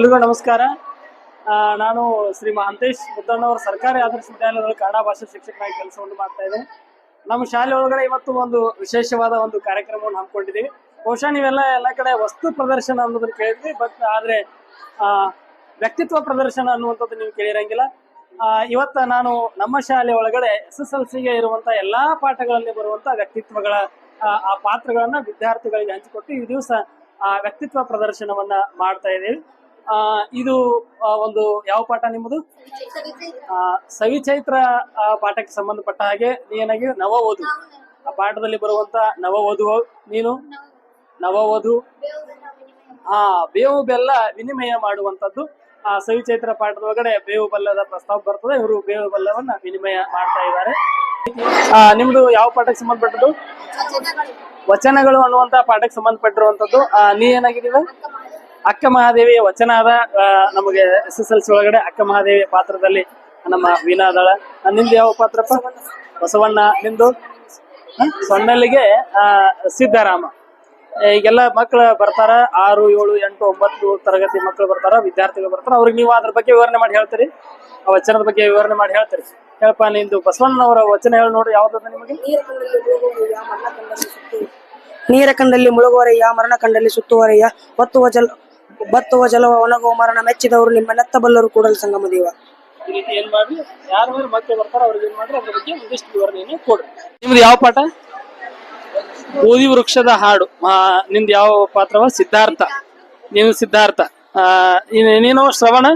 ಎಲ್ರಿಗೂ ನಮಸ್ಕಾರ. ನಾನು ಶ್ರೀ ಮಹಾಂತೇಶ್ ಮುದ್ದಣ್ಣವರ ಸರ್ಕಾರಿ ಆದರ್ಶ ವಿದ್ಯಾಲಯದಲ್ಲಿ ಕನ್ನಡ ಭಾಷಾ ಶಿಕ್ಷಕನಾಗಿ ಕೆಲಸವನ್ನು ಮಾಡ್ತಾ ಇದ್ದೇನೆ. ನಮ್ಮ ಶಾಲೆ ಒಳಗಡೆ ಇವತ್ತು ಒಂದು ವಿಶೇಷವಾದ ಒಂದು ಕಾರ್ಯಕ್ರಮವನ್ನು ಹಮ್ಮಿಕೊಂಡಿದ್ದೀವಿ. ಬಹುಶಃ ನೀವೆಲ್ಲ ಎಲ್ಲ ಕಡೆ ವಸ್ತು ಪ್ರದರ್ಶನ ಅನ್ನೋದನ್ನ ಕೇಳಿದ್ವಿ ಬಟ್ ಆದರೆ ವ್ಯಕ್ತಿತ್ವ ಪ್ರದರ್ಶನ ಅನ್ನುವಂಥದ್ದು ನೀವು ಕೇಳಿರಂಗಿಲ್ಲ. ಇವತ್ತ ನಾನು ನಮ್ಮ ಶಾಲೆ ಒಳಗಡೆ ಎಸ್ ಎಸ್ ಎಲ್ ಸಿಗೆ ಇರುವಂತ ಎಲ್ಲಾ ಪಾಠಗಳಲ್ಲಿ ಬರುವಂತ ವ್ಯಕ್ತಿತ್ವಗಳ ಆ, ಪಾತ್ರಗಳನ್ನ ವಿದ್ಯಾರ್ಥಿಗಳಿಗೆ ಹಂಚಿಕೊಟ್ಟು ಈ ದಿವಸ ಆ ವ್ಯಕ್ತಿತ್ವ ಪ್ರದರ್ಶನವನ್ನ ಮಾಡ್ತಾ ಇದ್ದೀವಿ. ಇದು ಒಂದು ಯಾವ ಪಾಠ ನಿಮ್ಮದು? ಸವಿಚೈತ್ರ ಪಾಠಕ್ಕೆ ಸಂಬಂಧಪಟ್ಟ ಹಾಗೆ ನೀನಾಗಿ ಓದು. ಆ ಪಾಠದಲ್ಲಿ ಬರುವಂತ ನವವಧು ನೀನು? ನವವಧು ಆ ಬೇವು ಬೆಲ್ಲ ವಿನಿಮಯ ಮಾಡುವಂತದ್ದು ಆ ಸವಿಚೈತ್ರ ಪಾಠದ ಒಳಗಡೆ ಬೇವು ಬೆಲ್ಲದ ಪ್ರಸ್ತಾವ ಬರ್ತದೆ. ಇವರು ಬೇವು ಬೆಲ್ಲವನ್ನ ವಿನಿಮಯ ಮಾಡ್ತಾ ಇದ್ದಾರೆ. ಆ ನಿಮ್ದು ಯಾವ ಪಾಠಕ್ಕೆ ಸಂಬಂಧಪಟ್ಟದ್ದು? ವಚನಗಳು. ಅನ್ನುವಂತ ಪಾಠಕ್ಕೆ ಸಂಬಂಧಪಟ್ಟಿರುವಂತದ್ದು ನೀ ಏನಾಗಿದ್ದೀವ? ಅಕ್ಕ ಮಹಾದೇವಿಯ ವಚನ ಅದ ನಮಗೆ ಎಸ್ ಎಸ್ ಎಲ್ ಸಿ ಒಳಗಡೆ ಅಕ್ಕ ಮಹಾದೇವಿಯ ಪಾತ್ರದಲ್ಲಿ ನಮ್ಮ ವೀಣಾ ಅದಳ ನಿಂದು ಯಾವ ಪಾತ್ರಪ್ಪ? ಬಸವಣ್ಣ. ನಿಂದು? ಸೊಣ್ಣಲ್ಲಿಗೆ ಸಿದ್ದರಾಮ. ಈಗೆಲ್ಲ ಮಕ್ಕಳು ಬರ್ತಾರ, ಆರು, ಏಳು, ಎಂಟು, ಒಂಬತ್ತು ತರಗತಿ ಮಕ್ಕಳು ಬರ್ತಾರ, ವಿದ್ಯಾರ್ಥಿಗಳು ಬರ್ತಾರ. ಅವ್ರಿಗೆ ನೀವು ಅದ್ರ ಬಗ್ಗೆ ವಿವರಣೆ ಮಾಡಿ ಹೇಳ್ತೀರಿ? ಆ ವಚನದ ಬಗ್ಗೆ ವಿವರಣೆ ಮಾಡಿ ಹೇಳ್ತೀರಿ. ಹೇಳಪ್ಪ, ನಿಂದು ಬಸವಣ್ಣನವರ ವಚನ ಹೇಳಿ ನೋಡಿ, ಯಾವ್ದದ ನಿಮಗೆ? ನೀರ ಕಂಡಲ್ಲಿ ಮುಳುಗುವರೆಯ ಮರಣ ಕಂಡಲ್ಲಿ ಸುತ್ತುವರೆಯ? ಮತ್ತು ಜಲ ಬತ್ತುವ ಜಲವ ಒಣಗುವ ಮರಣ ಮೆಚ್ಚಿದವರು ನಿಮ್ಮ ನೆತ್ತ ಬಲ್ಲರು ಕೂಡಲ ಸಂಗಮ ದೇವ. ಈ ರೀತಿ ಏನ್ ಮಾಡ್ರಿ? ಯಾರು ಮತ್ತೆ ಬರ್ತಾರ ಅವ್ರಿಗೆ ಏನ್ ಮಾಡ್ರಿ? ಅದ್ರ ಬಗ್ಗೆ ಒಂದಿಷ್ಟು ವಿವರಣೆಯನ್ನು ಕೊಡ್ರಿ. ನಿಮ್ದು ಯಾವ ಪಾಠ? ಬೂದಿ ವೃಕ್ಷದ ಹಾಡು. ಆ, ನಿಂದು ಯಾವ ಪಾತ್ರವ? ಸಿದ್ಧಾರ್ಥ. ನೀನು ಸಿದ್ಧಾರ್ಥ. ಆ, ನೀನು ಶ್ರವಣ?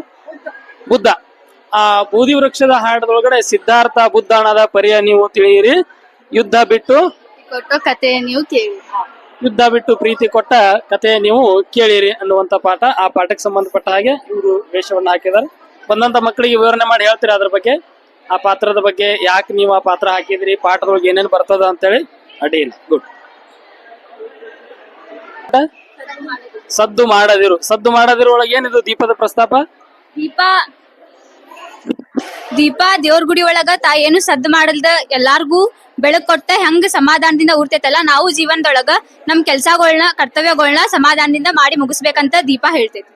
ಬುದ್ಧ. ಆ ಬೂದಿ ವೃಕ್ಷದ ಹಾಡದೊಳಗಡೆ ಸಿದ್ಧಾರ್ಥ ಬುದ್ಧ ಅನ್ನದ ಪರಿಯ ನೀವು ತಿಳಿಯಿರಿ. ಯುದ್ಧ ಬಿಟ್ಟು? ಕೊಟ್ಟ ಕತೆ ನೀವು ಕೇಳಿ. ಯುದ್ಧ ಬಿಟ್ಟು ಪ್ರೀತಿ ಕೊಟ್ಟ ಕತೆ ನೀವು ಕೇಳಿರಿ ಅನ್ನುವಂತ ಪಾಠ. ಆ ಪಾಠಕ್ಕೆ ಸಂಬಂಧಪಟ್ಟ ಹಾಗೆ ಇವರು ವೇಷವನ್ನು ಹಾಕಿದ್ದಾರೆ. ಬಂದಂತ ಮಕ್ಕಳಿಗೆ ವಿವರಣೆ ಮಾಡಿ ಹೇಳ್ತೀರಾ ಅದ್ರ ಬಗ್ಗೆ? ಆ ಪಾತ್ರದ ಬಗ್ಗೆ ಯಾಕೆ ನೀವು ಆ ಪಾತ್ರ ಹಾಕಿದ್ರಿ? ಪಾಠದೊಳಗೆ ಏನೇನು ಬರ್ತದ ಅಂತೇಳಿ ಅಡ್ಡಿಲ್ಲ ಗುಡ್ ಸದ್ದು ಮಾಡದಿರು. ಸದ್ದು ಮಾಡದಿರು ಒಳಗೆ ಏನಿದು ದೀಪದ ಪ್ರಸ್ತಾಪ? ದೀಪ ದೀಪ ದೇವ್ರ ಗುಡಿ ಒಳಗ ತಾಯೇನು ಸದ್ದು ಮಾಡಲ್ದ ಎಲ್ಲಾರ್ಗೂ ಬೆಳಕ್ ಕೊಟ್ಟ ಹೆಂಗ್ ಸಮಾಧಾನದಿಂದ ಉರ್ತೈತಲ್ಲ ನಾವು ಜೀವನದೊಳಗ ನಮ್ ಕೆಲ್ಸಗಳನ್ನ ಕರ್ತವ್ಯಗಳನ್ನ ಸಮಾಧಾನದಿಂದ ಮಾಡಿ ಮುಗಿಸ್ಬೇಕಂತ ದೀಪ ಹೇಳ್ತೈತಿ.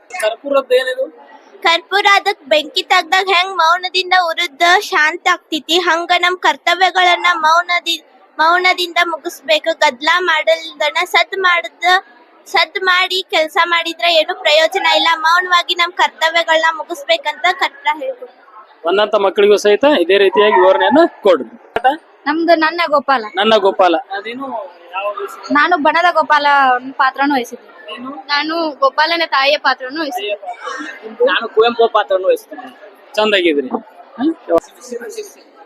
ಕರ್ಪೂರ ಅದಕ್ ಬೆಂಕಿ ತಗ್ದಾಗ ಹೆಂಗ್ ಮೌನದಿಂದ ಉರಿದ ಶಾಂತ ಆಗ್ತೈತಿ. ಹಂಗ ನಮ್ ಕರ್ತವ್ಯಗಳನ್ನ ಮೌನದಿ ಮೌನದಿಂದ ಮುಗಿಸ್ಬೇಕು. ಗದ್ಲಾ ಮಾಡಲ್ದನ ಸದ್ ಮಾಡದ ಸದ್ ಮಾಡಿ ಕೆಲ್ಸ ಮಾಡಿದ್ರೆ ಏನು ಪ್ರಯೋಜನ ಇಲ್ಲ. ಮೌನವಾಗಿ ನಮ್ ಕರ್ತವ್ಯಗಳನ್ನ ಮುಗಿಸ್ಬೇಕಂತ ಕರ್ತ ಹೇಳ್ಬೇಕು ಬಂದಂತ ಮಕ್ಕಳಿಗೂ ಸಹಿತ ಇದೇ ರೀತಿಯಾಗಿ ವಿವರಣೆಯನ್ನ ಕೊಡ್ರಿ. ನಮ್ದು ನನ್ನ ಗೋಪಾಲ. ನನ್ನ ಗೋಪಾಲ. ಅದೇನು ಯಾವ ವಿಷಯ? ನಾನು ಬಣದ ಗೋಪಾಲ ಪಾತ್ರನು ವಹಿಸಿದ್ದೆ ನಾನು? ಗೋಪಾಲನ ತಾಯಿಯ ಪಾತ್ರನು ವಹಿಸಿದ್ದೆ ನಾನು ಕುವೆಂಪು ಪಾತ್ರವನ್ನು ವಹಿಸ್ತೇನೆ. ಚಂದಾಗಿದ್ರಿ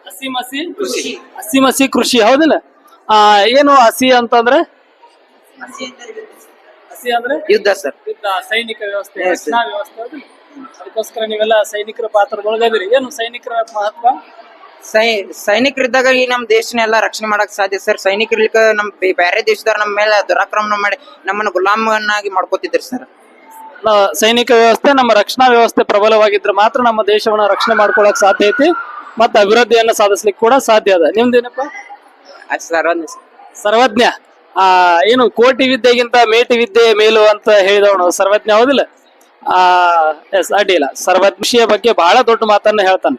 ಹಸಿ ಮಸಿ ಕೃಷಿ. ಹಸಿ ಮಸಿ ಕೃಷಿ ಹೌದಿಲ್ಲ? ಆ ಏನು ಹಸಿ ಅಂತಂದ್ರೆ? ಹಸಿ ಅಂದ್ರೆ? ಯುದ್ಧ ಸರ್. ಯುದ್ಧ ಸೈನಿಕ ವ್ಯವಸ್ಥೆ ರಕ್ಷಣಾ ವ್ಯವಸ್ಥೆ ಹೌದಿಲ್ಲ? ಅದಕ್ಕೋಸ್ಕರ ನೀವೆಲ್ಲ ಸೈನಿಕರ ಪಾತ್ರದೊಳಗದಿರಿ ಏನು ಸೈನಿಕರ ಮಹತ್ವ? ಸೈ ಸೈನಿಕರಿದ್ದಾಗ ಈ ನಮ್ಮ ದೇಶನೆಲ್ಲ ರಕ್ಷಣೆ ಮಾಡಕ್ ಸಾಧ್ಯ ಸರ್. ಸೈನಿಕರ್ಲಿಕ್ಕ ನಮ್ ಬೇ- ಬೇರೆ ದೇಶದವ್ರ ನಮ್ಮ ಮೇಲೆ ದುರಾಕ್ರಮಣ ಮಾಡಿ ನಮ್ಮನ್ನ ಗುಲಾಮನ್ನಾಗಿ ಮಾಡ್ಕೋತಿದ್ರು ಸರ್. ಸೈನಿಕ ವ್ಯವಸ್ಥೆ ನಮ್ಮ ರಕ್ಷಣಾ ವ್ಯವಸ್ಥೆ ಪ್ರಬಲವಾಗಿದ್ರೆ ಮಾತ್ರ ನಮ್ಮ ದೇಶವನ್ನ ರಕ್ಷಣೆ ಮಾಡ್ಕೊಳಕ್ ಸಾಧ್ಯ ಐತಿ ಮತ್ತೆ ಅಭಿವೃದ್ಧಿಯನ್ನ ಸಾಧಿಸ್ಲಿಕ್ಕೆ ಕೂಡ ಸಾಧ್ಯ ಅದ. ನಿಮ್ದೇನಪ್ಪ ಅದ್ ಸರ್. ಒಂದ್ ಸರ್ವಜ್ಞ. ಆ ಏನು ಕೋಟಿ ವಿದ್ಯೆಗಿಂತ ಮೇಟಿ ವಿದ್ಯೆ ಮೇಲು ಅಂತ ಹೇಳಿದವನು ಸರ್ವಜ್ಞ ಹೌದಿಲ್ಲ? ಆ, ಎಸ್ ಅಡ್ಡಿಲ್ಲ ಸರ್ವಜ್ಞಿಯ ಬಗ್ಗೆ ಬಹಳ ದೊಡ್ಡ ಮಾತನ್ನ ಹೇಳ್ತಾನೆ.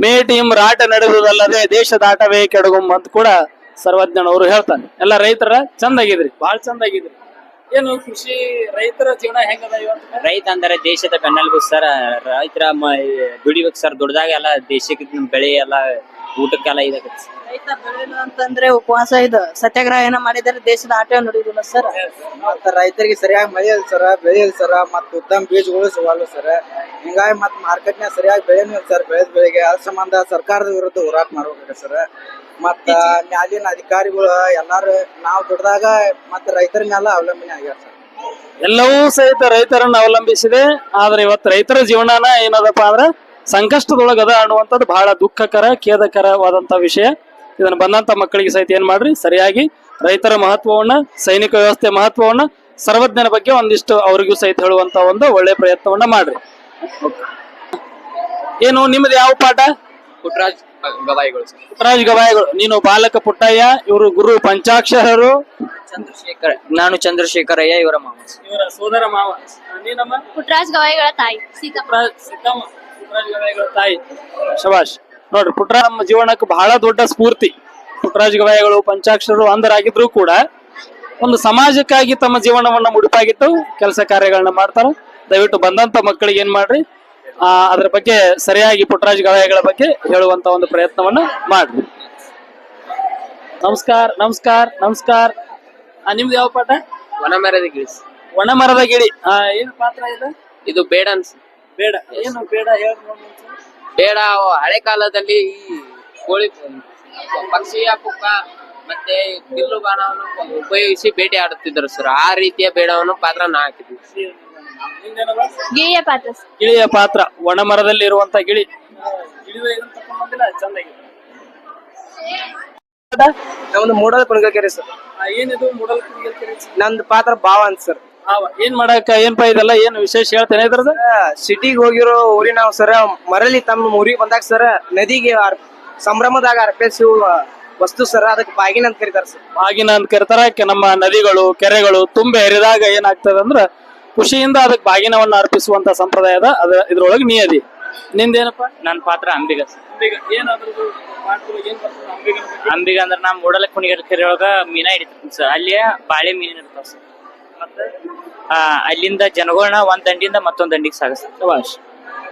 ಮೇ ಟೀಮ್ ರಾಟ ನಡೆದುದಲ್ಲದೆ ದೇಶದ ಆಟವೇ ಕೆಡಗುಮ್ ಅಂತ ಕೂಡ ಸರ್ವಜ್ಞನವರು ಹೇಳ್ತಾನೆ. ಎಲ್ಲ ರೈತರ ಚಂದಾಗಿದ್ರಿ ಬಹಳ ಚಂದಾಗಿದ್ರಿ. ಏನು ಕೃಷಿ ರೈತರ ಜೀವನ ಹೆಂಗದ ಇವತ್ತು ರೈತ ಅಂದ್ರೆ ದೇಶದ ಬೆನ್ನೆಲುಬು ಸರ್. ರೈತರ ದುಡಿಬೇಕು ಸರ್. ದುಡ್ದಾಗ ಎಲ್ಲ ದೇಶಕ್ಕೆ ಬೆಳೆ ಎಲ್ಲ ಊಟಕ್ಕೆಲ್ಲ ಇದಾಗತ್ತೆ ರೈತ ಬೆಳೆಯಲು ಅಂತಂದ್ರೆ ಉಪವಾಸ ಇದು ಸತ್ಯಾಗ್ರಹ ಏನೋ ಮಾಡಿದರೆ ದೇಶದ ಆಟ ನಡೆಯುದಿಲ್ಲ ಸರ್. ಮತ್ತೆ ರೈತರಿಗೆ ಸರಿಯಾಗಿ ಮಳೆ ಇಲ್ಲ ಸರ ಬೆಳೆ ಇಲ್ಲ ಸರ ಮತ್ತ ಉತ್ತಮ ಬೀಜಗಳು ಸಿಗಲ್ಲ ಸರ. ಹಿಂಗಾಗಿ ಮತ್ತ ಮಾರ್ಕೆಟ್ನ್ಯಾಗ ಸರಿಯಾಗಿ ಬೆಳೆನೂ ಇಲ್ಲ ಸರ್. ಬೆಳೆದ ಬೆಳೆಗೆ ಅದ್ರ ಸಂಬಂಧ ಸರ್ಕಾರದ ವಿರುದ್ಧ ಹೋರಾಟ ಮಾಡ್ಬೇಕು ಸರ್. ಮತ್ತ ಮ್ಯಾಲಿನ ಅಧಿಕಾರಿಗಳು ಎಲ್ಲಾರು ನಾವು ದುಡ್ದಾಗ ಮತ್ತೆ ರೈತರ ಮೇಲೆ ಅವಲಂಬನೆ ಆಗ್ಯಾರ ಸರ್. ಎಲ್ಲವೂ ಸಹಿತ ರೈತರನ್ನ ಅವಲಂಬಿಸಿದೆ. ಆದ್ರೆ ಇವತ್ತು ರೈತರ ಜೀವನನ ಏನದಪ್ಪ ಅಂದ್ರೆ ಸಂಕಷ್ಟದೊಳಗದ ಅನ್ನುವಂಥದ್ದು ಬಹಳ ದುಃಖಕರ ಖೇದಕರವಾದಂತ ವಿಷಯ. ಇದನ್ನ ಬಂದಂತ ಮಕ್ಕಳಿಗೆ ಸಹಿತ ಏನ್ ಮಾಡ್ರಿ? ಸರಿಯಾಗಿ ರೈತರ ಮಹತ್ವವನ್ನ ಸೈನಿಕ ವ್ಯವಸ್ಥೆ ಮಹತ್ವವನ್ನ ಸರ್ವಜ್ಞನ ಬಗ್ಗೆ ಒಂದಿಷ್ಟು ಅವರಿಗೂ ಸಹಿತ ಹೇಳುವಂತ ಒಂದು ಒಳ್ಳೆ ಪ್ರಯತ್ನವನ್ನ ಮಾಡ್ರಿ. ಏನು ನಿಮ್ದು ಯಾವ ಪಾಠ? ಪುಟ್ಟರಾಜ್ ಗವಾಯಿಗಳು ಸರ್. ಪುಟ್ಟರಾಜ್ ಗವಾಯಿಗಳು. ನೀನು ಬಾಲಕ ಪುಟ್ಟಯ್ಯ ಇವರು ಗುರು ಪಂಚಾಕ್ಷರರು. ಚಂದ್ರಶೇಖರ್ ನಾನು ಚಂದ್ರಶೇಖರಯ್ಯ ಇವರ ಮಾವ. ಇವರ ಸೋದರ ಮಾವ. ನೀನಮ್ಮ? ಪುಟ್ಟರಾಜ್ ಗವಾಯಿಗಳ ತಾಯಿ ಸೀತಾ ಪುಟ್ಟರಾಜ್ ಸಿದ್ದಮ್ಮ ಪುಟ್ಟರಾಜ್ ಗವಾಯಿಗಳ ತಾಯಿ. ಶಬಾಷ್ ನೋಡ್ರಿ ಪುಟ್ಟರಾಜ ನಮ್ಮ ಜೀವನಕ್ಕೆ ಬಹಳ ದೊಡ್ಡ ಸ್ಫೂರ್ತಿ. ಪುಟ್ಟರಾಜ ಗವಾಯಿಗಳು ಪಂಚಾಕ್ಷರರು ಅಂಧರಾಗಿದ್ರು ಕೂಡ ಒಂದು ಸಮಾಜಕ್ಕಾಗಿ ತಮ್ಮ ಜೀವನವನ್ನ ಮುಡಿಪಾಗಿಟ್ಟು ಕೆಲಸ ಕಾರ್ಯಗಳನ್ನ ಮಾಡ್ತಾರ. ದಯವಿಟ್ಟು ಬಂದಂತ ಮಕ್ಕಳಿಗೆ ಏನ್ ಮಾಡ್ರಿ ಆ ಅದ್ರ ಬಗ್ಗೆ ಸರಿಯಾಗಿ ಪುಟ್ಟರಾಜ ಗವಾಯಿಗಳ ಬಗ್ಗೆ ಹೇಳುವಂತ ಒಂದು ಪ್ರಯತ್ನವನ್ನ ಮಾಡ್ರಿ. ನಮಸ್ಕಾರ ನಮಸ್ಕಾರ ನಮಸ್ಕಾರ. ನಿಮ್ದು ಯಾವ ಪಾಠ? ಒಣ ಮರದ ಗಿಳಿ. ಒಣ ಮರದ ಗಿಳಿ ಏನು ಪಾತ್ರ ಇದು? ಇದು ಬೇಡ ಅನ್ಸ ಬೇಡ. ಏನು ಬೇಡ ಹೇಳಿ ಬೇಡ ಹಳೆ ಕಾಲದಲ್ಲಿ ಈ ಕೋಳಿ ಪಕ್ಷಿಯ ಕುಕ್ಕ ಮತ್ತೆ ಬಿಲ್ಲು ಬಾಣವನ್ನು ಉಪಯೋಗಿಸಿ ಬೇಟೆ ಆಡುತ್ತಿದ್ದರು ಸರ್ ಆ ರೀತಿಯ ಬೇಡವನ್ನು ಪಾತ್ರ ನಾ ಹಾಕಿದ್ವಿ ಗಿಳಿಯ ಪಾತ್ರ ಗಿಳಿಯ ಪಾತ್ರ. ಒಣ ಮರದಲ್ಲಿ ಇರುವಂತ ಗಿಳಿ. ನಮ್ದು ಮೂಡಲ್ ಕುಣಗಕೆರೆ ಸರ್ ಆ, ಏನಿದು ಮೂಡಲ್ ಕುಣಗಲ್ ಕೆರೆ? ನಂದು ಪಾತ್ರ ಭಾವ ಅಂತ ಸರ್ ಏನ್ ಮಾಡಕ ಏನ್ ಇದೆಲ್ಲ ಏನ್ ವಿಶೇಷ ಹೇಳ್ತೇನೆ ಇದ್ರದ್ದು? ಸಿಟಿಗೆ ಹೋಗಿರೋ ಊರಿನ ಸರ ಮರಳಿ ತಮ್ಮ ಊರಿಗೆ ಬಂದಾಗ ಸರ ನದಿಗೆ ಅರ್- ಸಂಭ್ರಮದಾಗ ಅರ್ಪಿಸುವ ವಸ್ತು ಸರ ಅದಕ್ಕೆ ಬಾಗಿನ ಅಂತ ಕರೀತಾರ ಸರ್. ಬಾಗಿನ ಅಂತ ಕರೀತಾರ ಕೆ- ನಮ್ಮ ನದಿಗಳು ಕೆರೆಗಳು ತುಂಬೆ ಹರಿದಾಗ ಏನಾಗ್ತದೆ ಅಂದ್ರ ಖುಷಿಯಿಂದ ಅದಕ್ಕೆ ಬಾಗಿನವನ್ನ ಅರ್ಪಿಸುವಂತ ಸಂಪ್ರದಾಯದ ಅದ ಇದ್ರೊಳಗೆ ನಿಯದಿ. ಅದಿ ನಿಂದೇನಪ್ಪ ನನ್ನ ಪಾತ್ರ ಅಂಬಿಗ? ಅಂಬಿಗ ಅಂದ್ರ ನಾ ಮೂಡಲ ಕುಣಿಗಲ್ ಕೆರೆ ಒಳಗ ಮೀನಾ ಹಿಡಿತೀನಿ ಸರ್. ಅಲ್ಲಿ ಬಾಳೆ ಮೀನಿನ ಇರ್ತಾವ ಸರ್. ಮತ್ತೆ ಆ ಅಲ್ಲಿಂದ ಜನಗಳನ್ನ ಒಂದ್ ದಂಡಿಯಿಂದ ಮತ್ತೊಂದ್ ದಂಡಿಗೆ ಸಾಗಿಸ್ತಾರೆ. ಭಾಷೆ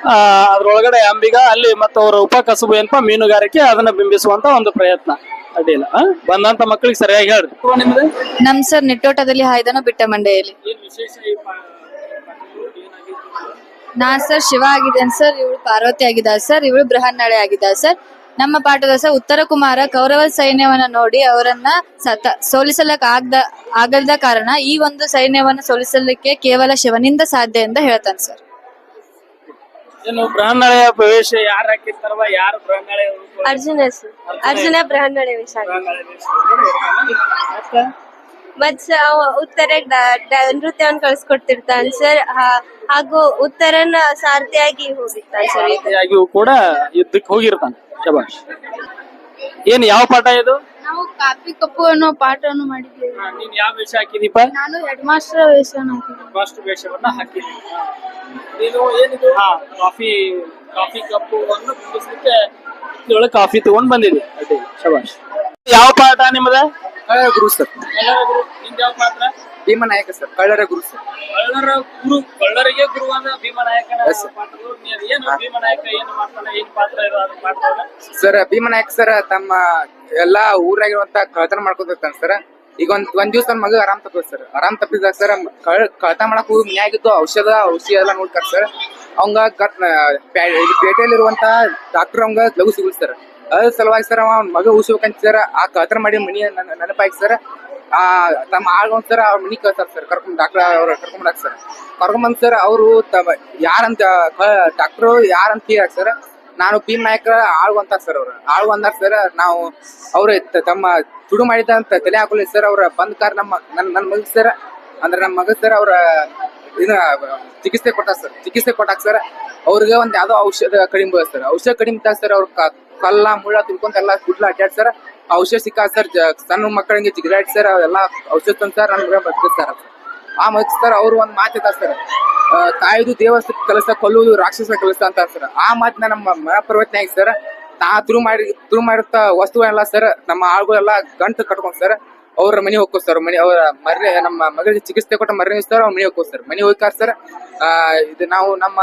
ಆ, ಅದ್ರೊಳಗಡೆ ಅಂಬಿಗ ಅಲ್ಲಿ ಮತ್ತು ಅವರ ಉಪಕಸಬು ಏನಪ್ಪ ಮೀನುಗಾರಿಕೆ ಅದನ್ನ ಬಿಂಬಿಸುವಂತ ಒಂದು ಪ್ರಯತ್ನ. ಅಡ್ಡಿಲ್ಲ ಆ? ಬಂದಂತ ಮಕ್ಕಳಿಗೆ ಸರಿಯಾಗಿ ಹೇಳ್ರಿ. ನಿಮ್ದು? ನಮ್ ಸರ್ ನೆಟ್ಟೋಟದಲ್ಲಿ ಹಾಯ್ದನ ಬಿಟ್ಟ ಮಂಡೆಯಲ್ಲಿ. ಏನ್ ವಿಶೇಷ ಈ ಏನಾಗಿದೆ? ನಾ ಸರ್ ಶಿವ ಆಗಿದ್ದೇನೆ ಸರ್ ಇವಳು ಪಾರ್ವತಿ ಆಗಿದ್ದಾಳೆ ಸರ್ ಇವಳು ಬೃಹನ್ನಳೆ ಆಗಿದ್ದಾಳೆ ಸರ್. ನಮ್ಮ ಪಾಠದ ಸಹ ಉತ್ತರ ಕುಮಾರ. ಕೌರವ ಸೈನ್ಯವನ್ನ ನೋಡಿ ಅವರನ್ನ ಸತ ಸೋಲಿಸಲಕ್ಕೆ ಆಗದ ಆಗದ ಕಾರಣ ಈ ಒಂದು ಸೈನ್ಯವನ್ನ ಸೋಲಿಸಲಿಕ್ಕೆ ಕೇವಲ ಶಿವನಿಂದ ಸಾಧ್ಯ ಅಂತ ಹೇಳ್ತಾನೆ ಸರ್. ಏನು ಬ್ರಾಹ್ಮಣಯ ಪ್ರವೇಶ ಯಾರು ಹಾಕಿರ್ತಾರವ? ಯಾರು ಅರ್ಜುನ ಸರ್. ಅರ್ಜುನ ಬ್ರಹ್ಮಣ್ಯ ವೇಷ ಮತ್ ಅವ ಉತ್ತರ ನೃತ್ಯವನ್ನು ಕಳ್ಸಿಕೊಡ್ತಿರ್ತಾನೆ ಸರ್ ಹಾಗೂ ಉತ್ತರನ ಸಾರಥಿಯಾಗಿ ಹೋಗಿರ್ತಾನೆ ಸರ್ ಆಗಿಯೂ ಕೂಡ ಯುದ್ಧಕ್ಕೆ ಹೋಗಿರ್ತಾನೆ ಶಬಾಷ್. ಏನ್ ಯಾವ ಪಾಠ ಇದು? ನಾವು ಕಾಪಿ ಕಪ್ಪು ಅನ್ನೋ ಪಾಠವನ್ನು ಮಾಡಿದ್ದೀವಿ. ನೀನ್ ಯಾವ ವೇಷ ಹಾಕಿದೀಪ? ನಾನು ಹೆಡ್ ಮಾಸ್ಟರ್ ವೇಷ ಫಸ್ಟ್ ವೇಷವನ್ನ ಹಾಕಿದ್ದೀನಿ. ನೀನು ಏನಿದು? ಹಾ ಕಾಫಿ ಕಾಫಿ ಕಪ್ಪು ಅನ್ನು ಕುಡಿಸ್ಲಿಕ್ಕೆ ಇದ್ರೊಳಗೆ ಕಾಫಿ ತಗೊಂಡ್ ಬಂದಿದೆ ಅದೇ ಶಬಾಷ್. ಯಾವ ಪಾಠ ನಿಮ್ಮದ ಗುರು ಸರ್. ಕಳ್ಳರ ಗುರು ನಿಂದ ಯಾವ ಪಾತ್ರ? ಭೀಮನಾಯಕ ಸರ್ ಕಳ್ಳರ ಗುರು ಸರ್. ಕಳ್ಳರ ಗುರು ಕಳ್ಳರಿಗೆ ಗುರುವಾದ ಭೀಮನಾಯಕನ ಪಾತ್ರಗಳು. ನೀ- ಏನು ಭೀಮನಾಯಕ ಏನು ಮಾಡ್ತಾನೆ ಏನ್ ಪಾತ್ರ ಸರ್ ಭೀಮನಾಯಕ್ ಸರ್ ತಮ್ಮ ಎಲ್ಲಾ ಊರಾಗಿರುವಂತ ಕಳತನ ಮಾಡ್ಕೊತಿರ್ತಾನೆ ಸರ್. ಈಗ ಒಂದ್ ಒಂದ್ ದಿವ್ಸ ನನ್ ಮಗ ಆರಾಮ್ ತಪ್ಪಿದ್ ಸರ್. ಆರಾಮ್ ತಪ್ಪಿದಾಗ ಸರ್ ಕಳ್ ಕಳ್ತನ ಮಾಡಕ್ ಹೋಗಿ ಮನ್ಯಾಗಿದ್ದು ಔಷಧ ಔಷಧಿ ಎಲ್ಲ ನೋಡ್ತಾರ ಸರ್. ಅವಂಗ ಕರ್ ಇಲ್ಲಿ ಪೇಟೆಯಲ್ಲಿರುವಂತ ಡಾಕ್ಟರ್ ಅವಂಗ ಲಘು ಸಿಗುತ್ತಾರೆ ಅದ್ರ ಸಲುವಾಗಿ ಸರ್ ಅವ ಮಗ ಉಳಿಸ್ಬೇಕಂತ ಆ ಕತ್ರ ಮಾಡಿ ಮನಿ ನೆನಪಾಯ್ತು ಸರ್. ಆ, ತಮ್ಮ ಆಳ್ಗೊಂಡ್ ಸರ್ ಅವ್ರ ಮನಿ ಕಳ್ಸಾರ ಸರ್, ಕರ್ಕೊಂಡ್ ಡಾಕ್ಟರ್ ಅವ್ರ ಕರ್ಕೊಂಡ್ ಸರ್. ಕರ್ಕೊಂಡ್ ಸರ್ ಅವರು ತಮ್ಮ ಯಾರಂತ ಡಾಕ್ಟರ್ ಯಾರಂತ ಹೇಳಕ್ ಸರ್, ನಾನು ಭೀಮ್ ನಾಯಕರ ಆಳ್ಗು ಅಂತ ಸರ್ ಅವ್ರು. ಆಳ್ಗು ಸರ್, ನಾವು ಅವ್ರ ತಮ್ಮ ತುಡು ಮಾಡಿದ ಅಂತ ತಲೆ ಹಾಕೊಲಿ ಸರ್, ಅವ್ರ ಬಂದ್ ಕಾರ್ ನಮ್ಮ ನನ್ನ ನನ್ನ ಮಗ ಸರ್. ಅಂದ್ರೆ ನಮ್ಮ ಮಗ ಸರ್ ಅವ್ರ ಇದ ಚಿಕಿತ್ಸೆ ಕೊಟ್ಟಾಗ ಸರ್. ಚಿಕಿತ್ಸೆ ಕೊಟ್ಟಾಗ ಸರ್, ಅವ್ರಿಗೆ ಒಂದು ಯಾವ್ದೋ ಔಷಧ ಕಡಿಮೆ ಸರ್. ಔಷಧ ಕಡಿಮೆ ಸರ್, ಅವ್ರ ಕಲ್ಲ, ಮುಳ್ಳ ತಿಳ್ಕೊಂತ ಎಲ್ಲ ಗುಡ್ಲ ಅಡ್ಡಾಡ್ ಸರ್, ಔಷಧ ಸಿಕ್ಕ ಸರ್ ಸಣ್ಣ ಮಕ್ಕಳಿಗೆ ಜಿಗಿದಾಡಿ ಸರ್, ಅವೆಲ್ಲ ಔಷಧ ತಂದು ಸರ್ ನನ್ಗೆ ಬದುಕಿಸ್ತಾರ ಆ ಮಗ ಸರ್, ಅವ್ರು ಒಂದ್ ಮಾತಿದ ಸರ್ ತಾಯಿದು ದೇವಸ್ ದೇವಸ್ಥ ಕೆಲಸ ಕೊಲ್ಲುವುದು ರಾಕ್ಷಸ ಕೆಲಸ ಅಂತ ಸರ್. ಆ ಮಾತಿನ ನಮ್ಮ ಮನ ಪರ್ವತನಾಗಿ ಸರ್, ತಾ ತುರು ಮಾಡಿ ತುರು ಮಾಡಿರ್ತ ವಸ್ತುಗಳೆಲ್ಲ ಸರ್, ನಮ್ಮ ಆಳುಗಳೆಲ್ಲ ಗಂಟು ಕಟ್ಕೊಂಡ್ ಸರ್ ಅವ್ರ ಮನೆ ಹೋಗ್ಕೋಸ್ತಾರ ಮನೆ ಅವ್ರ ಮರ್ರೆ ನಮ್ಮ ಮಗಳಿಗೆ ಚಿಕಿತ್ಸೆ ಕೊಟ್ಟ ಮರ್ರೆ ಹೋಗ್ತಾರ ಅವ್ರ ಮನೆ ಹೋಗ್ಕೋಸ್ತಾರ ಮನೆ ಹೋಗ್ತಾರ ಕಾರ್ಸ್ತಾರ ಇದು ನಾವು ನಮ್ಮ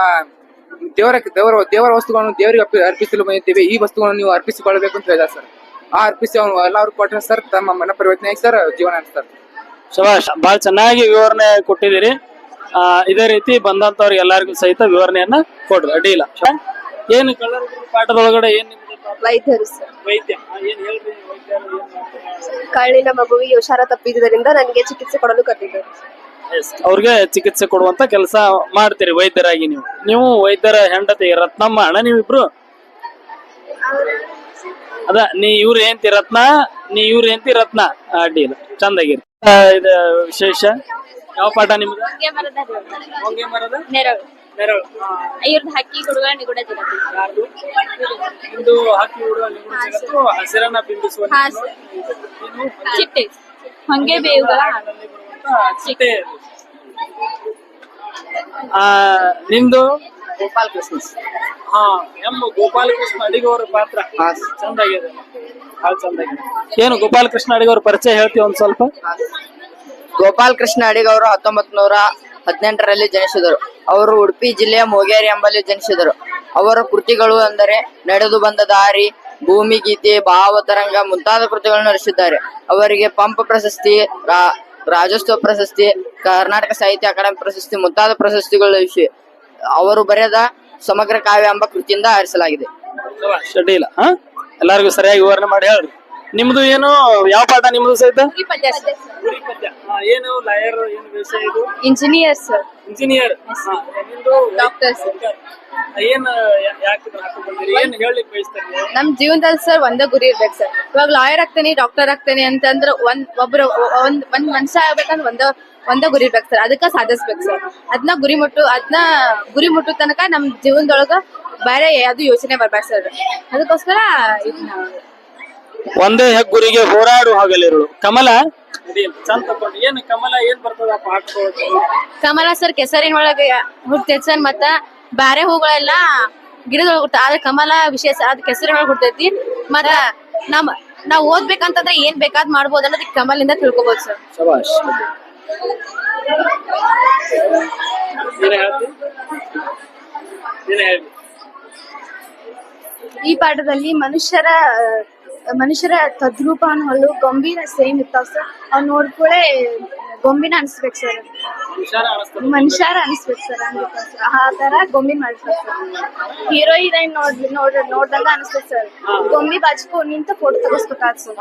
ದೇವರ ದೇವರ ದೇವರ ವಸ್ತುಗಳನ್ನು ದೇವರಿಗೆ ಅರ್ಪಿ ಅರ್ಪಿಸಲು ಬಂದಿದ್ದೇವೆ. ಈ ವಸ್ತುಗಳನ್ನು ನೀವು ಅರ್ಪಿಸಿಕೊಳ್ಳಬೇಕು ಅಂತ ಹೇಳಿದ ಸರ್. ಆ ಅರ್ಪಿಸಿ ಅವ್ನು ಎಲ್ಲರೂ ಕೊಟ್ಟರೆ ಸರ್ ತಮ್ಮ ಮನ ಪರಿವರ್ತನೆಯಾಗಿ ಸರ್ ಜೀವನ ನಡೆಸ್ತಾರೆ. ಶಬಾಷ್ ಬಹಳ ಚೆನ್ನಾಗಿ ವಿವರಣೆ ಕೊಟ್ಟಿದ್ದೀರಿ. ಆ, ಇದೇ ರೀತಿ ಬಂದಂತವ್ರಿಗೆ ಎಲ್ಲರಿಗೂ ಸಹಿತ ವಿವರಣೆಯನ್ನ ಕೊಡ್ರಿ ಅಡ್ಡಿ ಇಲ್ಲ ಏನು ಗುರು ಪಾಠದೊಳಗಡೆ ಏನ್? ವೈದ್ಯರು ಸರ್. ವೈದ್ಯ ಆ, ಏನ್ ಹೇಳ್ರಿ ವೈದ್ಯರು ಏನ್ ಮಾಡ್ತಾರೆ? ಕಳ್ಳಿನ ಮಗುವಿಗೆ ಹುಷಾರ ತಪ್ಪಿದ್ದರಿಂದ ನನಗೆ ಚಿಕಿತ್ಸೆ ಕೊಡಲು ಕರೆದಿದ್ದರು. Yes, ಅವ್ರಿಗೆ ಚಿಕಿತ್ಸೆ ಕೊಡುವಂತ ಕೆಲಸ ಮಾಡ್ತೀರಿ ವೈದ್ಯರಾಗಿ ನೀವು. ನೀವು ವೈದ್ಯರ ಹೆಂಡತಿ ರತ್ನಮ್ಮ ಅಣ್ಣ ನೀವಿಬ್ರು? ಅದ ನೀ ಇವ್ರ ಏಂತಿ ರತ್ನ ನೀ ಇವ್ರ ಏಂತಿ ರತ್ನ. ಆ, ಅಡ್ಡಿ ಇಲ್ಲ ಚಂದಾಗಿರಿ ಇದು ವಿಶೇಷ? ಯಾವ ಪಾಠ ನಿಮ್ಗೆ ಹೊಂಗೆ ಮರದ? ನೆರಳು. ಇವ್ರದ್ದು ಹಕ್ಕಿ ನಿಗೂಢ ಜಗತ್ತು ಹಸಿರನ್ನ ಬಿಂಬಿಸುವ ಚಿಟ್ಟೆ. ಹಂಗೆ ಬೇವುಗಳ ಚಿಟ್ಟೆ. ಆ ನಿಮ್ದು? ಗೋಪಾಲ್ ಕೃಷ್ಣ ಹಾ ಎಂ ಗೋಪಾಲಕೃಷ್ಣ ಅಡಿಗವರ ಪಾತ್ರ. ಚಂದಾಗಿದೆ. ಭಾಳ ಚಂದಾಗಿದೆ. ಏನು ಗೋಪಾಲಕೃಷ್ಣ ಅಡಿಗವ್ರ ಪರಿಚಯ ಹೇಳ್ತೀವಿ ಒಂದ್ ಸ್ವಲ್ಪ? ಗೋಪಾಲ ಕೃಷ್ಣ ಅಡಿಗವರು ಹತ್ತೊಂಬತ್ ನೂರ ಹದಿನೆಂಟರಲ್ಲಿ ಜನಿಸಿದರು. ಅವರು ಉಡುಪಿ ಜಿಲ್ಲೆಯ ಮೊಗೇರಿ ಎಂಬಲ್ಲಿ ಜನಿಸಿದರು. ಅವರ ಕೃತಿಗಳು ಅಂದರೆ ನಡೆದು ಬಂದ ದಾರಿ, ಭೂಮಿ ಗೀತೆ ಭಾವತರಂಗ ಮುಂತಾದ ಕೃತಿಗಳನ್ನು ರಚಿಸಿದ್ದಾರೆ. ಅವರಿಗೆ ಪಂಪ ಪ್ರಶಸ್ತಿ ರಾಜ್ಯೋತ್ಸವ ಪ್ರಶಸ್ತಿ, ಕರ್ನಾಟಕ ಸಾಹಿತ್ಯ ಅಕಾಡೆಮಿ ಪ್ರಶಸ್ತಿ ಮುಂತಾದ ಪ್ರಶಸ್ತಿಗಳು ವಿಷಯ ಅವರು ಬರೆದ ಸಮಗ್ರ ಕಾವ್ಯ ಎಂಬ ಕೃತಿಯಿಂದ ಆರಿಸಲಾಗಿದೆ. ಎಲ್ಲಾರ್ಗು ಸರಿಯಾಗಿ ವಿವರಣೆ ಮಾಡಿ ಹೇಳ್ರಿ. ನಿಮ್ದು ಏನು ಯಾವ ಪಾಠ ನಿಮ್ದು ಸಹಿತ? ಏನು ಲಾಯರ್ ಏನು ವಿಷಯ ಇದು? Engineer sir. ಇಂಜಿನಿಯರ್ ನಿಮ್ದು Doctor, sir. ಏನ್ ಯಾ- ಯಾಕೆ ಇದನ್ನ ಹಾಕೊಂಡ್ ಏನ್ ಹೇಳಲಿಕ್ಕೆ ಬಯಸ್ತಾರೆ? ನೀವು? ನಮ್ ಜೀವನದಲ್ಲಿ ಸರ್ ಒಂದೇ ಗುರಿ ಇರ್ಬೇಕು ಸರ್. ಇವಾಗ ಲಾಯರ್ ಆಗ್ತೇನೆ ಡಾಕ್ಟರ್ ಆಗ್ತೇನೆ ಅಂತಂದ್ರೆ ಒಂದ್ ಒಬ್ರು ಒಂದ್ ಒಂದ್ ಮನುಷ್ಯ ಆಗ್ಬೇಕಂದ್ರೆ ಒಂದ ಒಂದೇ ಗುರಿ ಇರ್ಬೇಕು ಸರ್. ಅದಕ್ಕ ಸಾಧಿಸ್ಬೇಕು ಸರ್. ಅದನ್ನ ಗುರಿ ಮುಟ್ಟು ಅದನ್ನ ಗುರಿ ಮುಟ್ಟು ತನಕ ನಮ್ ಜೀವನದೊಳಗ ಬೇರೆ ಯಾವ್ದು ಯೋಚನೆ ಬರ್ಬೇಕು ಸರ್. ಅದಕ್ಕೋಸ್ಕರ ಒಂದೇ ಹೆಗ್ಗುರಿಗೆ ಹೋರಾಡು ಹಗಲಿರುಳು. ಕಮಲ? ಏನ್ ಕಮಲ ಏನ್ ಬರ್ತದ ಕಮಲ ಸರ್ ಕೆಸರಿನ ಒಳಗೆ ಹುಡ್ತೈತಿ ಸರ್ ಮತ್ತ ಬ್ಯಾರೆ ಹೂಗಳೆಲ್ಲ ಗಿಡದೊಳಗೆ ಹುಡ್ತ ಆದ್ರೆ ಕಮಲ ವಿಶೇಷ ಅದ್ ಕೆಸರಿನ ಒಳಗೆ ಹುಡ್ತೈತಿ. ಮತ್ತ ನಮ್ ನಾವ್ ಓದ್ಬೇಕಂತಂದ್ರೆ ಏನ್ ಬೇಕಾದ್ ಮಾಡ್ಬೋದು ಅನ್ನೋದಕ್ಕೆ ಕಮಲಿಂದ ತಿಳ್ಕೊಬೋದು ಸರ್. ಶಬಾಷ್. ಈ ಪಾಠದಲ್ಲಿ ಮನುಷ್ಯರ ಮನುಷ್ಯರ ತದ್ರೂಪ ಅನ್ನೋಳು ಗೊಂಬಿನ ಸೇಮ್ ಇರ್ತಾವ ಸರ್ ಅವ್ ನೋಡ್ಕೊಳ್ಳೆ ಗೊಂಬಿನ ಅನ್ಸ್ಬೇಕು ಸರ್ ಮನುಷ್ಯರ ಅನ್ಸ್ಬೇಕು ಸರ್ ಸರ್ ಆ ತರ ಗೊಂಬಿ ಮಾಡ್ತಾರೆ ಸರ್ ಹೀರೋ ಹೀರೋಯಿನ್ ನೋಡ್ ನೋಡ್ ನೋಡ್ದಂಗ ಅನಿಸ್ತದೆ ಸರ್ ಗೊಂಬಿ ಬಾಚ್ಕೊ ನಿಂತ ಫೋಟೋ ತಗೋಸ್ಬೇಕಾದ್ ಸರ್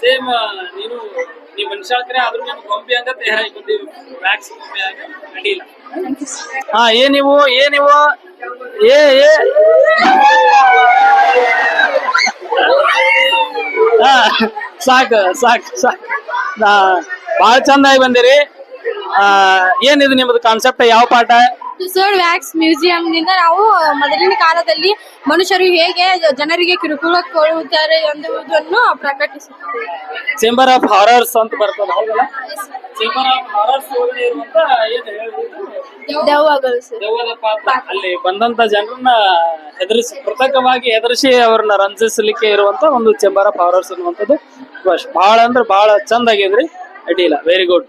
ಸೇಮ್ ನೀನು ನೀ ಮನುಷ್ಯ ಆದ್ರೂ ನೀನು ಗೊಂಬಿ ಅಂತ ತಯಾರಾಗಿ ಬಂದೀವಿ ವ್ಯಾಕ್ಸ್ ಗೊಂಬಿ ಆಗ ಅಡಿಲ್ಲ ಹಾ ಏನಿವು ಏನಿವು? ಏ ಏ. ಸಾಕು ಸಾಕು ಸಾಕು. ಭಾಳ ಚಂದಾಗಿ ಬಂದಿರಿ. ಏನಿದು ನಿಮ್ಮದು ಕಾನ್ಸೆಪ್ಟ್ ಯಾವ ಪಾಠ? ಸರ್ ವ್ಯಾಕ್ಸ್ ಮ್ಯೂಸಿಯಂ ನಿಂದ ನಾವು ಮೊದಲಿನ ಕಾಲದಲ್ಲಿ ಮನುಷ್ಯರು ಹೇಗೆ ಜನರಿಗೆ ಕಿರುಕುಳ ಕೊಡುತ್ತಾರೆ ಎಂಬುದನ್ನು ಪ್ರಕಟಿಸುತ್ತೇವೆ. ಚೇಂಬರ್ ಆಫ್ ಹಾರರ್ಸ್ ಅಂತ ಬರ್ತದ ಹೌದಲ್ಲ? ಚೇಂಬರ್ ಆಫ್ ಹಾರರ್ಸ್ ಒಳಗಡೆ ಇರುವಂತ ಏನು ಹೇಳಿದ್ರು ದೆವ್ವಗಳು ಸರ್ ದೆವ್ವದ ಪಾತ್ರ. ಅಲ್ಲಿ ಬಂದಂತ ಜನರನ್ನ ಹೆದರಿಸಿ ಕೃತಕವಾಗಿ ಹೆದರಿಸಿ ಅವ್ರನ್ನ ರಂಜಿಸಲಿಕ್ಕೆ ಇರುವಂತ ಒಂದು ಚೇಂಬರ್ ಆಫ್ ಹಾರರ್ಸ್ ಅನ್ನುವಂಥದ್ದು. ಬಹಳ ಅಂದ್ರೆ ಬಹಳ ಚಂದ ಆಗಿದ್ರಿ ಅಡ್ಡಿಲ್ಲ ವೆರಿ ಗುಡ್